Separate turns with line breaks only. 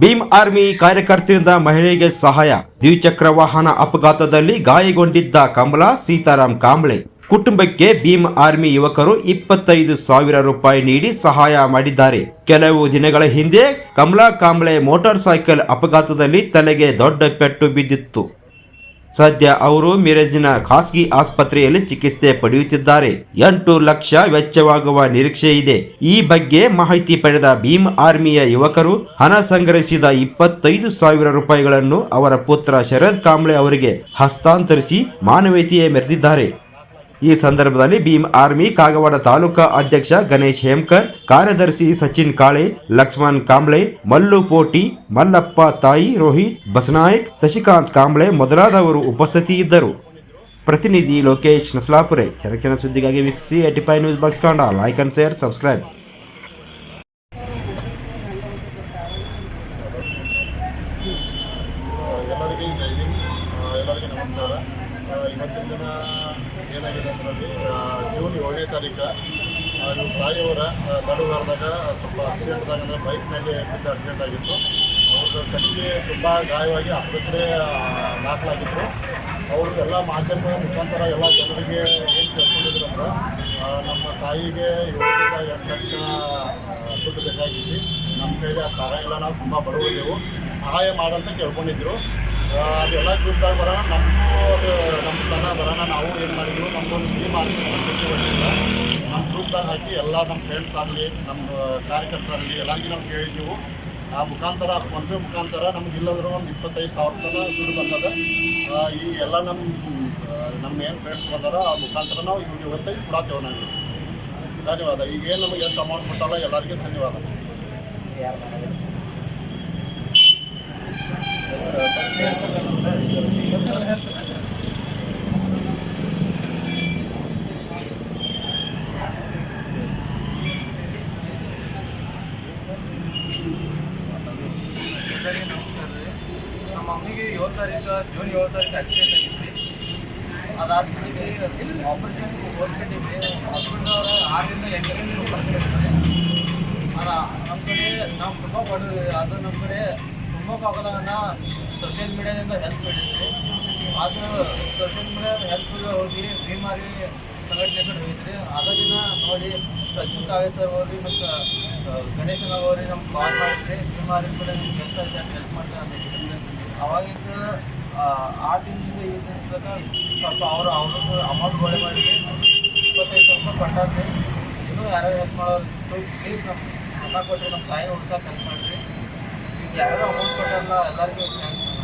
Bhim army ಕಾರ್ಯಕರ್ತರಿಂದ ಮಹಿಳೆಗೆ ಸಹಾಯ. ದ್ವಿಚಕ್ರ ವಾಹನ ಅಪಘಾತದಲ್ಲಿ ಗಾಯಗೊಂಡಿದ್ದ ಕಮಲಾ ಸೀತಾರಾಮ್ ಕಾಂಬ್ಳೆ. ಕುಟುಂಬಕ್ಕೆ ಭೀಮ್ ಆರ್ಮಿ ಯುವಕರು ಇಪ್ಪತ್ತೈದು ಸಾವಿರ ರೂಪಾಯಿ ನೀಡಿ ಸಹಾಯ ಮಾಡಿದ್ದಾರೆ. ಕೆಲವು ದಿನಗಳ ಹಿಂದೆ ಕಮಲಾ ಕಾಂಬ್ಳೆ ಮೋಟಾರ್ ಸೈಕಲ್ ಅಪಘಾತದಲ್ಲಿ ತಲೆಗೆ ದೊಡ್ಡ ಪೆಟ್ಟು ಬಿದ್ದಿತ್ತು. ಸದ್ಯ ಅವರು ಮಿರಜ್ನ ಖಾಸಗಿ ಆಸ್ಪತ್ರೆಯಲ್ಲಿ ಚಿಕಿತ್ಸೆ ಪಡೆಯುತ್ತಿದ್ದಾರೆ. ಎಂಟು ಲಕ್ಷ ವೆಚ್ಚವಾಗುವ ನಿರೀಕ್ಷೆ ಇದೆ. ಈ ಬಗ್ಗೆ ಮಾಹಿತಿ ಪಡೆದ ಭೀಮ್ ಆರ್ಮಿಯ ಯುವಕರು ಹಣ ಸಂಗ್ರಹಿಸಿದ ಇಪ್ಪತ್ತೈದು ಸಾವಿರ ರೂಪಾಯಿಗಳನ್ನು ಅವರ ಪುತ್ರ ಶರದ್ ಕಾಂಬ್ಳೆ ಅವರಿಗೆ ಹಸ್ತಾಂತರಿಸಿ ಮಾನವೀಯತೆಯೇ ಮೆರೆದಿದ್ದಾರೆ. ಈ ಸಂದರ್ಭದಲ್ಲಿ ಭೀಮ್ ಆರ್ಮಿ, ಕಾಗವಾಡ ತಾಲೂಕಾ ಅಧ್ಯಕ್ಷ ಗಣೇಶ್ ಹೇಮ್ಕರ್, ಕಾರ್ಯದರ್ಶಿ ಸಚಿನ್ ಕಾಳೆ, ಲಕ್ಷ್ಮಣ್ ಕಾಂಬ್ಳೆ, ಮಲ್ಲು ಪೋಟಿ, ಮಲ್ಲಪ್ಪ ತಾಯಿ ರೋಹಿತ್, ಬಸನಾಯಕ್, ಶಶಿಕಾಂತ್ ಕಾಂಬ್ಳೆ ಮೊದಲಾದವರು ಉಪಸ್ಥಿತಿ ಇದ್ದರು ಪ್ರತಿನಿಧಿ ಲೋಕೇಶ್ ನಸಲಾಪುರೆ. ಚರಕಿನ ಸುದ್ದಿಗಾಗಿ ವೀಕ್ಷಿಸಿ ಎಟಿಫೈ ನ್ಯೂಸ್ ಬಾಕ್ಸ್ ಕಾಂಡ. ಲೈಕ್ ಅಂಡ್ ಶೇರ್ ಸಬ್ಸ್ಕ್ರೈಬ್
ಎಲ್ಲರಿಗೂ ನಮಸ್ಕಾರ. ಇವತ್ತಿನ ದಿನ ಏನಾಗಿದೆ ಅದರಲ್ಲಿ ಜೂನ್ ಏಳನೇ ತಾರೀಕು ಇವ್ರ ತಾಯಿಯವರ ತಡುಗಾರದಾಗ ಸ್ವಲ್ಪ ಆಕ್ಸಿಡೆಂಟ್ದಾಗ ಅಂದರೆ ಬೈಕ್ನಲ್ಲಿ ಬಿದ್ದು ಆಕ್ಸಿಡೆಂಟ್ ಆಗಿತ್ತು. ಅವ್ರ ಕಣ್ಣಿಗೆ ತುಂಬ ಗಾಯವಾಗಿ ಆಸ್ಪತ್ರೆ ದಾಖಲಾಗಿತ್ತು. ಅವ್ರದ್ದೆಲ್ಲ ಮಾಧ್ಯಮದ ಮುಖಾಂತರ ಎಲ್ಲ ಜನರಿಗೆ ಏನು ತಿಳ್ಕೊಂಡಿದ್ರು ಅಂದ್ರೆ ನಮ್ಮ ತಾಯಿಗೆ ಏಳರಿಂದ ಎಂಟು ಲಕ್ಷ ದುಡ್ಡು ಬೇಕಾಗಿತ್ತು. ನಮ್ಮ ಕೈಲಿ ಆ ಸಹಾಯ ಇಲ್ಲ, ನಾವು ತುಂಬ ಬಡವರಿದ್ದೆವು. ಸಹಾಯ ಮಾಡಂತ ಕೇಳ್ಕೊಂಡಿದ್ರು. ಅದೆಲ್ಲ ಗ್ರೂಪ್ದಾಗ ಬರೋಣ. ನಮಗೂ ನಮ್ಮ ತನ ಬರೋಣ. ನಾವು ಏನು ಮಾಡಿದ್ರು ನಮ್ಗೊಂದು ಟೀಮ್ ಆಗಿಲ್ಲ ನಮ್ಮ ಗ್ರೂಪ್ದಾಗ ಹಾಕಿ ಎಲ್ಲ ನಮ್ಮ ಫ್ರೆಂಡ್ಸ್ ಆಗಲಿ ನಮ್ಮ ಕಾರ್ಯಕರ್ತರಾಗಲಿ ಎಲ್ಲರಿಗೂ ನಾವು ಕೇಳಿದ್ದೀವಿ ಆ, ಮುಖಾಂತರ ಫೋನ್ಪೇ ಮುಖಾಂತರ ನಮ್ಗೆ ಇಲ್ಲಂದ್ರೆ ಒಂದು ಇಪ್ಪತ್ತೈದು ಸಾವಿರ ತನಕ ದುಡ್ಡು ಬಂದದ. ಈ ಎಲ್ಲ ನಮ್ಮ ನಮ್ಮ ಏನು ಫ್ರೆಂಡ್ಸ್ ಬಂದಾರ. ಆ ಮುಖಾಂತರ ನಾವು ಇವ್ರಿಗೆ ಇವತ್ತೈದು ಕೊಡತ್ತೇವೆ ನಾವು. ಧನ್ಯವಾದ. ಈಗೇನು ನಮಗೆ ಎಷ್ಟು ಅಮೌಂಟ್ ಕೊಟ್ಟಲ್ಲ ಎಲ್ಲರಿಗೂ ಧನ್ಯವಾದ
ಎಲ್ಲರಿಗೂ ನಮಸ್ಕಾರ ರೀ ನಮ್ಮ ಮಮ್ಮಿಗೆ ಏಳು ತಾರೀಕು, ಜೂನ್ ಏಳು ತಾರೀಕು ಆಕ್ಸಿಡೆಂಟ್ ಆಗಿತ್ತು ಅದಾದ್ಮೇಲೆ ಆಪ್ರೇಷನ್ ಓದ್ಕೊಂಡಿದ್ವಿ ಹಾಸ್ಪಿಟಲ್ ಆರಿಂದ ಎಂಟರಿಂದ ಅದ ನಮ್ಮ ಕಡೆ, ನಾವು ತುಂಬ ಅದು ನಮ್ಮ ಕಡೆ ಅನ್ನೋ ಸೋಷಿಯಲ್ ಮೀಡಿಯಾದಿಂದ ಹೆಲ್ಪ್ ಮಾಡಿದ್ರಿ ಅದು ಸೋಷಿಯಲ್ ಮೀಡಿಯಾದ ಹೆಲ್ಪ್ ಹೋಗಿ ಭೀಮಾರಿ ಸಂಘಟನೆ ಕಡೆ ಹೋಗಿದ್ರಿ ದಿನ ನೋಡಿ ಸಚಿನ್ ಕಾವೇ ಸರ್ ಅವ್ರಿ ಮತ್ತು ಗಣೇಶನ್ ಅವ್ರಿ ನಮ್ಗೆ ಕಾಲ್ ಮಾಡಿದ್ರಿ ಭೀಮಾರಿ ಕೂಡ ನಿಮ್ಗೆ ಎಷ್ಟು ಹೆಲ್ಪ್ ಮಾಡ್ತಾರೆ ಅವಾಗಿಂದ ಆ, ದಿನದಿಂದ ಈ ದಿನ ಸ್ವಲ್ಪ ಅವರು ಅವ್ರದ್ದು ಅಮೌಂಟ್ ಗೋಳೆ ಮಾಡಿದ್ರಿ ಇಪ್ಪತ್ತೈದು ಸಾವಿರ ರೂಪಾಯಿ ಕೊಟ್ಟಾರ್ರಿ ಇನ್ನೂ ಯಾರು ಹೆಲ್ಪ್ ಮಾಡೋರು ಪ್ಲೀಸ್ ನಮ್ಮ ಹಣ ಕೊಟ್ಟರೆ ನಮ್ಮ ತಾಯಿ ಹುಡ್ಸಕ್ಕೆ ಹೆಲ್ಪ್ ಮಾಡಿರಿ. ಯಾರು ಅಮೌಂಟ್ ಕೊಟ್ಟಾರಲ್ಲ ಎಲ್ಲರಿಗೂ ಥ್ಯಾಂಕ್ಸ್